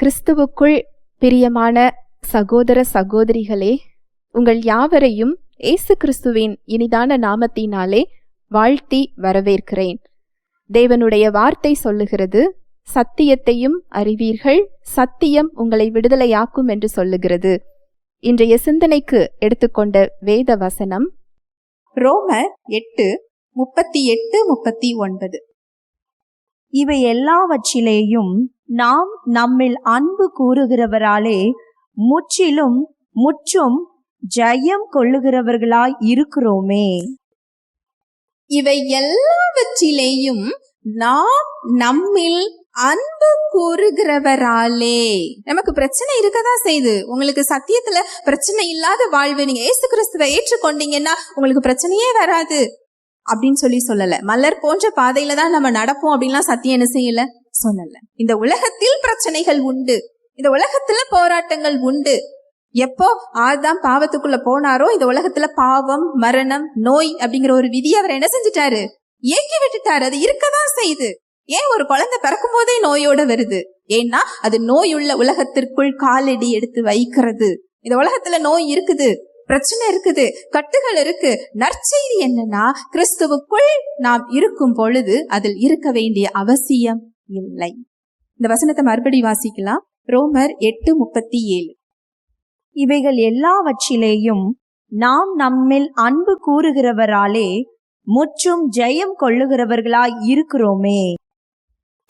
கிறிஸ்துவுக்குள் பிரியமான சகோதர சகோதரிகளே உங்கள் யாவரையும் இயேசு கிறிஸ்துவின் இனிதான நாமத்தினாலே வாழ்த்தி வரவேற்கிறேன். தேவனுடைய வார்த்தை சொல்லுகிறது சத்தியத்தையும் அறிவீர்கள் சத்தியம் உங்களை விடுதலையாக்கும் என்று சொல்லுகிறது. இன்றைய சிந்தனைக்கு எடுத்துக்கொண்ட வேத வசனம் ரோமர் எட்டு முப்பத்தி எட்டு முப்பத்தி ஒன்பது. இவை எல்லாவற்றிலேயும் நாம் நம்மில் அன்பு கூறுகிறவராலே முற்றிலும் முற்றும் ஜெயம் கொள்ளுகிறவர்களாய் இருக்கிறோமே. இவை எல்லாவற்றிலேயும் நாம் நம்மில் அன்பு கூறுகிறவராலே. நமக்கு பிரச்சனை இருக்கதா செய்யுது உங்களுக்கு சத்தியத்துல பிரச்சனை இல்லாத வாழ்வு நீங்க ஏசு கிறிஸ்துவை ஏற்றுக்கொண்டீங்கன்னா உங்களுக்கு பிரச்சனையே வராது. அப்படின்னு சொல்லி சொல்லல. மலர் போன்ற பாதையில தான் நம்ம நடப்போம் அப்படின்லாம் சத்தியம் என்ன செய்யல? சொல்லல. இந்த உலகத்தில் பிரச்சனைகள் உண்டு. இந்த உலகத்துல போராட்டங்கள் உண்டு. எப்போ ஆதாம் பாவத்துக்குள்ள போனாரோ இந்த உலகத்துல பாவம் மரணம் நோய் அப்படிங்கிற ஒரு விதி அவர் என்ன செஞ்சுட்டாரு? இயக்கி விட்டுட்டாரு. அது இருக்கதான் செய்யுது ஏன் ஒரு குழந்தை பிறக்கும் போதே நோயோட வருது? ஏன்னா அது நோயுள்ள உலகத்திற்குள் காலடி எடுத்து வைக்கிறது. இந்த உலகத்துல நோய் இருக்குது. பிரச்சனை இருக்குது. கட்டுகள் இருக்கு. நற்செய்தி என்னன்னா கிறிஸ்துவுக்குள் நாம் இருக்கும் பொழுது அதில் இருக்க வேண்டிய அவசியம். இல்லை. இந்த வசனத்தை மறுபடி வாசிக்கலாம். ரோமர் எட்டு முப்பத்தி ஏழு. இவைகள் எல்லாவற்றிலேயும் நாம் நம்மில் அன்பு கூறுகிறவராலே முற்றும் ஜெயம் கொள்ளுகிறவர்களாய் இருக்கிறோமே.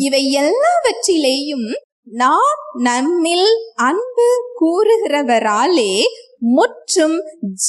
இவை எல்லாவற்றிலேயும் நாம் நம்மில் அன்பு கூறுகிறவராலே முற்றும்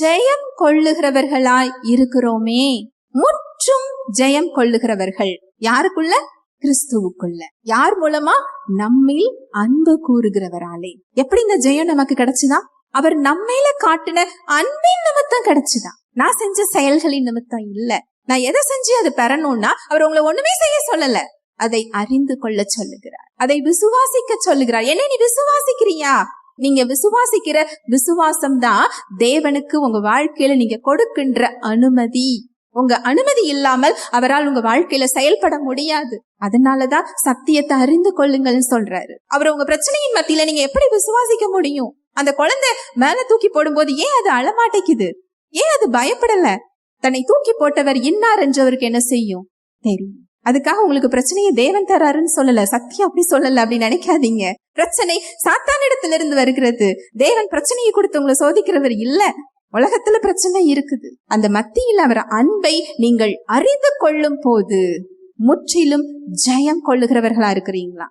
ஜெயம் கொள்ளுகிறவர்களாய் இருக்கிறோமே. முற்றும் ஜெயம் கொள்ளுகிறவர்கள் யாருக்குள்ள? கிறிஸ்துவுக்குள்ள. யார் மூலமா? நம்மில் அன்பு கூறுகிறவராலே. எப்படி இந்த ஜெயம் நமக்கு கிடைச்சுதா? அவர் நம்மையில காட்டின அன்பின் நிமித்தம் கிடைச்சுதா? நான் செஞ்ச செயல்களின் நிமித்தம் இல்ல. நான் எதை செஞ்சு அதை பெறணும்னா அவர் உங்களை ஒண்ணுமே செய்ய சொல்லல. அதை அறிந்து கொள்ள சொல்லுகிறார். அதை விசுவாசிக்க சொல்லுகிறார். என்ன நீ விசுவாசிக்கிறியா? நீங்க விசுவாசிக்கிற விசுவாசம் தான் தேவனுக்கு உங்க வாழ்க்கையில நீங்க கொடுக்கின்ற அனுமதி. உங்க அனுமதி இல்லாமல் அவரால் உங்க வாழ்க்கையில செயல்பட முடியாது. அதனாலதான் சத்தியத்தை அறிந்து கொள்ளுங்கள்னு சொல்றாரு. அவர் உங்க பிரச்சனையின் மத்தியில நீங்க எப்படி விசுவாசிக்க முடியும்? அந்த குழந்தை மேல தூக்கி போடும்போது ஏன் அது அழமாட்டேக்குது ஏன் அது பயப்படல? தன்னை தூக்கி போட்டவர் இன்னார் என்றவருக்கு என்ன செய்யும்? தெரியும். அதுக்காக உங்களுக்கு பிரச்சனையை தேவன் தராருன்னு சொல்லல. சத்தியம் அப்படி சொல்லல அப்படி நினைக்காதீங்க. பிரச்சனை சாத்தானிடத்துல இருந்து வருகிறது. தேவன் பிரச்சனையை கொடுத்து உங்களை சோதிக்கிறவர் இல்ல. உலகத்துல பிரச்சனை இருக்குது. அந்த மத்தியில் அவர் அன்பை நீங்கள் அறிந்து கொள்ளும் போது முற்றிலும் ஜெயம் கொள்ளுகிறவர்களா இருக்கிறீங்களா?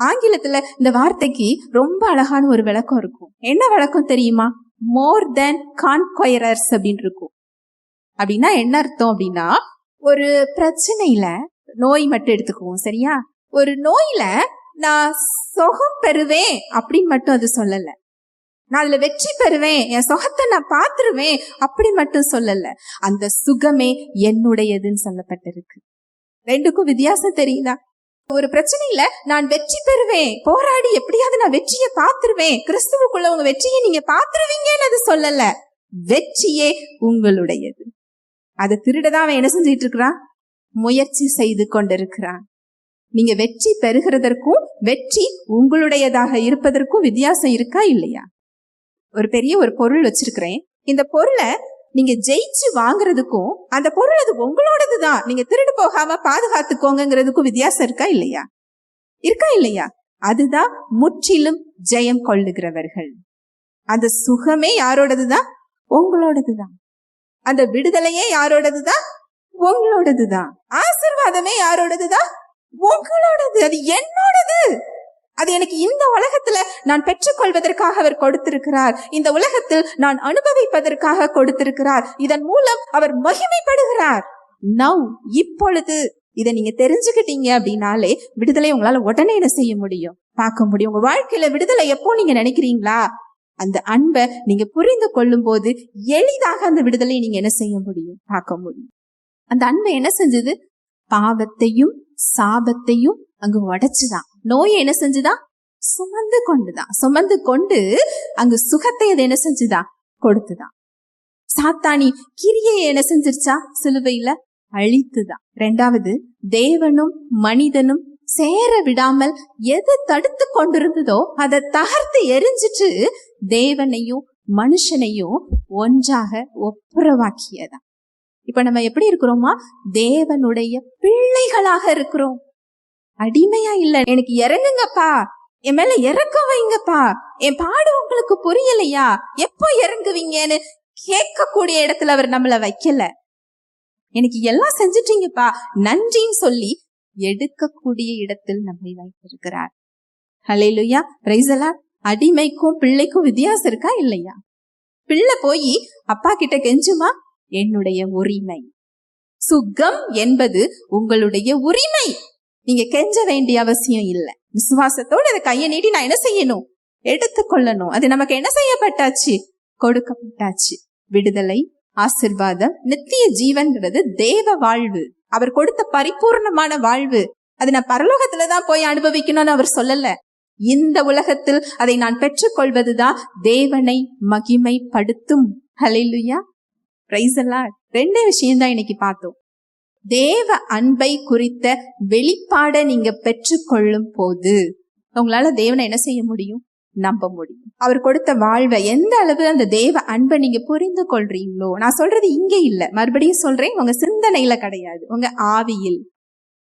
ஆங்கிலத்துல இந்த வார்த்தைக்கு ரொம்ப அழகான ஒரு விளக்கம் இருக்கும். என்ன விளக்கம் தெரியுமா? மோர் தென் கான்கொயரர்ஸ் அப்படின்னு இருக்கும். அப்படின்னா என்ன அர்த்தம் அப்படின்னா ஒரு பிரச்சனையில நோய் மட்டும் எடுத்துக்குவோம் சரியா? ஒரு நோயில நான் சுகம் பெறுவேன் அப்படின்னு மட்டும் அது சொல்லல. நான் அதுல வெற்றி பெறுவேன் என் சுகத்தை நான் பார்த்துருவேன் அப்படி மட்டும் சொல்லல. அந்த சுகமே என்னுடையதுன்னு சொல்லப்பட்டிருக்கு. ரெண்டுக்கும் வித்தியாசம் தெரியுதா? ஒரு பிரச்சனையில நான் வெற்றி பெறுவேன். போராடி எப்படியாவது நான் வெற்றியை பார்த்துருவேன். கிறிஸ்துவுக்குள்ள உங்க வெற்றியை நீங்க பார்த்துருவீங்கன்னு அது சொல்லல. வெற்றியே உங்களுடையது. அதை திருடதான் அவன் என்ன செஞ்சுட்டு இருக்கிறான் முயற்சி செய்து கொண்டிருக்கிறான். நீங்க வெற்றி பெறுகிறதற்கும் வெற்றி உங்களுடையதாக இருப்பதற்கும் வித்தியாசம் இருக்கா இல்லையா? ஒரு பெரிய ஒரு பொருள் வச்சிருக்கிறேன். இந்த பொருளை நீங்க ஜெயிச்சு வாங்குறதுக்கும் அந்த பொருள் அது உங்களோடது தான் நீங்க திருடு போகாம பாதுகாத்துக்கோங்கிறதுக்கும் வித்தியாசம் இருக்கா இல்லையா? இருக்கா இல்லையா? அதுதான் முற்றிலும் ஜெயம் கொள்ளுகிறவர்கள். அந்த சுகமே யாரோடது தான் உங்களோடது தான் அந்த விடுதலையே யாரோடது தான் உங்களோடது தான் ஆசிர்வாதமே யாரோடதுதான்? உங்களோடது. அது என்னோடது. அது எனக்கு இந்த உலகத்துல நான் பெற்றுக்கொள்வதற்காக அவர் கொடுத்திருக்கிறார். இந்த உலகத்தில் நான் அனுபவிப்பதற்காக கொடுத்திருக்கிறார். இதன் மூலம் அவர் மகிமைப்படுகிறார். நவ் இப்பொழுது இதை நீங்க தெரிஞ்சுக்கிட்டீங்க அப்படின்னாலே விடுதலை உங்களால உடனே என்ன செய்ய முடியும்? பார்க்க முடியும். உங்க வாழ்க்கையில விடுதலை எப்போ நீங்க நினைக்கிறீங்களா? அந்த அன்பை நீங்க புரிந்து கொள்ளும் போது எளிதாக அந்த விடுதலை நீங்க என்ன செய்ய முடியும்? பார்க்க முடியும். அந்த அன்பை என்ன செஞ்சது? பாவத்தையும் சாபத்தையும் அங்கு உடைச்சுதான். நோயை என்ன செஞ்சுதான் சுமந்து கொண்டுதான் சுமந்து கொண்டு அங்கு சுகத்தை அது என்ன செஞ்சுதான் கொடுத்துதான் சாத்தானி கிரியை என்ன செஞ்சிருச்சா? சிலுவையில அழித்துதான் ரெண்டாவது தேவனும் மனிதனும் சேர விடாமல் எது தடுத்து கொண்டிருந்ததோ அதை தகர்த்து எரிஞ்சிட்டு தேவனையும் மனுஷனையும் ஒன்றாக ஒப்புரவாக்கியதா. இப்ப நம்ம எப்படி இருக்கிறோமா? தேவனுடைய பிள்ளைகளாக இருக்கிறோம். அடிமையா இல்ல. எனக்கு இறங்குங்கப்பா. என் மேல இறக்க வைங்கப்பா. என் பாடு உங்களுக்கு புரியலையா? எப்போ இறங்குவீங்கன்னு கேட்கக்கூடிய இடத்துல அவர் நம்மள வைக்கல. எனக்கு எல்லாம் செஞ்சிட்டீங்கப்பா. நன்றின்னு சொல்லி எடுக்கக்கூடிய இடத்தில் நம்மை வைத்திருக்கிறார். ஹலேலுயா பிரைசலா அடிமைக்கும் பிள்ளைக்கும் வித்தியாசம் இருக்கா இல்லையா? பிள்ளை போய் அப்பா கிட்ட கெஞ்சுமா? என்னுடைய உரிமை. சுகம் என்பது உங்களுடைய உரிமை. நீங்க கெஞ்ச வேண்டிய அவசியம் இல்லை. விசுவாசத்தோட அதை கையை நீட்டி நான் என்ன செய்யணும்? எடுத்துக்கொள்ளணும். அது நமக்கு என்ன செய்யப்பட்டாச்சு? கொடுக்கப்பட்டாச்சு. விடுதலை ஆசிர்வாதம் நித்திய ஜீவன்கிறது தேவ வாழ்வு. அவர் கொடுத்த பரிபூர்ணமான வாழ்வு. அது நான் பரலோகத்துல தான் போய் அனுபவிக்கணும்னு அவர் சொல்லல. இந்த உலகத்தில் அதை நான் பெற்றுக்கொள்வதுதான் தேவனை மகிமைப்படுத்தும். ஹalleluya பிரைஸ் எல்லாம் ரெண்டே விஷயம் தான் இன்னைக்கு பார்த்தோம். தேவ அன்பை குறித்த வெளிப்பாடை நீங்க பெற்றுக்கொள்ளும் போது உங்களால தேவனை என்ன செய்ய முடியும்? நம்ப முடியும். அவர் கொடுத்த வாழ்வை எந்த அளவு அந்த தேவ அன்பை நீங்க புரிந்து கொள்றீங்களோ நான் சொல்றது இங்கே இல்லை. மறுபடியும் சொல்றேன் உங்க சிந்தனையில கிடையாது. உங்க ஆவியில்.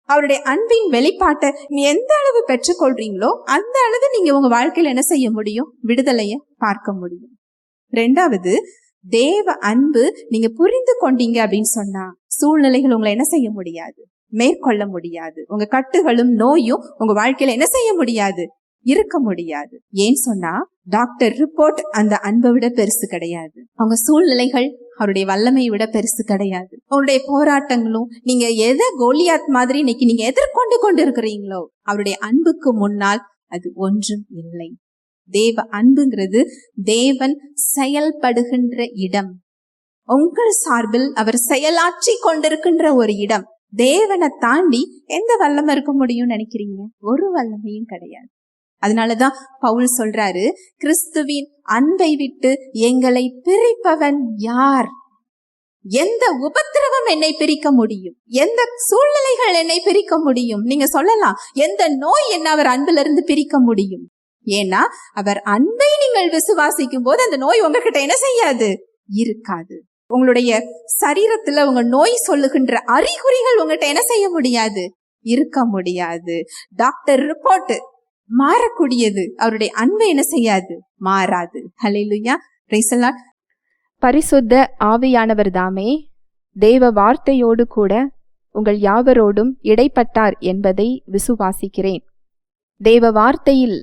அவருடைய அன்பின் வெளிப்பாட்டை நீ எந்த அளவு பெற்றுக்கொள்றீங்களோ அந்த அளவு நீங்க உங்க வாழ்க்கையில என்ன செய்ய முடியும்? விடுதலைய பார்க்க முடியும். ரெண்டாவது தேவ அன்பு நீங்க புரிந்து கொண்டீங்க அப்படின்னு சொன்னா சூழ்நிலைகள் உங்களை என்ன செய்ய முடியாது? மேற்கொள்ள முடியாது. உங்க கட்டுகளும் நோயும் உங்க வாழ்க்கையில என்ன செய்ய முடியாது? இருக்க முடியாது. ஏன் சொன்னா டாக்டர் ரிப்போர்ட் அந்த அன்பை விட பெருசு கிடையாது. அவங்க சூழ்நிலைகள் அவருடைய வல்லமையை விட பெருசு கிடையாது. அவருடைய போராட்டங்களும் நீங்க எதை கோலியாத் மாதிரி இன்னைக்கு நீங்க எதிர்கொண்டு கொண்டு இருக்கிறீங்களோ அவருடைய அன்புக்கு முன்னால் அது ஒன்றும் இல்லை. தேவ அன்புங்கிறது தேவன் செயல்படுகின்ற இடம். உங்கள் சார்பில் அவர் செயலாற்றி கொண்டிருக்கின்ற ஒரு இடம். தேவனை தாண்டி எந்த வல்லமை இருக்க முடியும்னு நினைக்கிறீங்க? ஒரு வல்லமையும் கிடையாது. அதனாலதான் பவுல் சொல்றாரு கிறிஸ்துவின் அன்பை விட்டு எங்களை பிரிப்பவன் யார்? எந்த உபத்திரவம் என்னை பிரிக்க முடியும்? எந்த சூழ்நிலைகள் என்னை பிரிக்க முடியும்? நீங்க சொல்லலாம் எந்த நோய் என்ன அவர் அன்பிலிருந்து பிரிக்க முடியும்? ஏன்னா அவர் அன்பை நீங்கள் விசுவாசிக்கும் போது அந்த நோய் உங்ககிட்ட என்ன செய்யாது? இருக்காது. உங்களுடைய சரீரத்துல உங்க நோய் சொல்லுகின்ற அறிகுறிகள் உங்ககிட்ட என்ன செய்ய முடியாது? இருக்க முடியாது. டாக்டர் ரிப்போர்ட் மாறக்கூடியது. அவருடைய அன்பை என்ன செய்யாது? மாறாது. ஹalleluya. Praise பரிசுத்த ஆவியானவர் தாமே தேவ வார்த்தையோடு கூட உங்கள் யாவரோடும் இடைப்பட்டார் என்பதை விசுவாசிக்கிறேன். தேவ வார்த்தையில்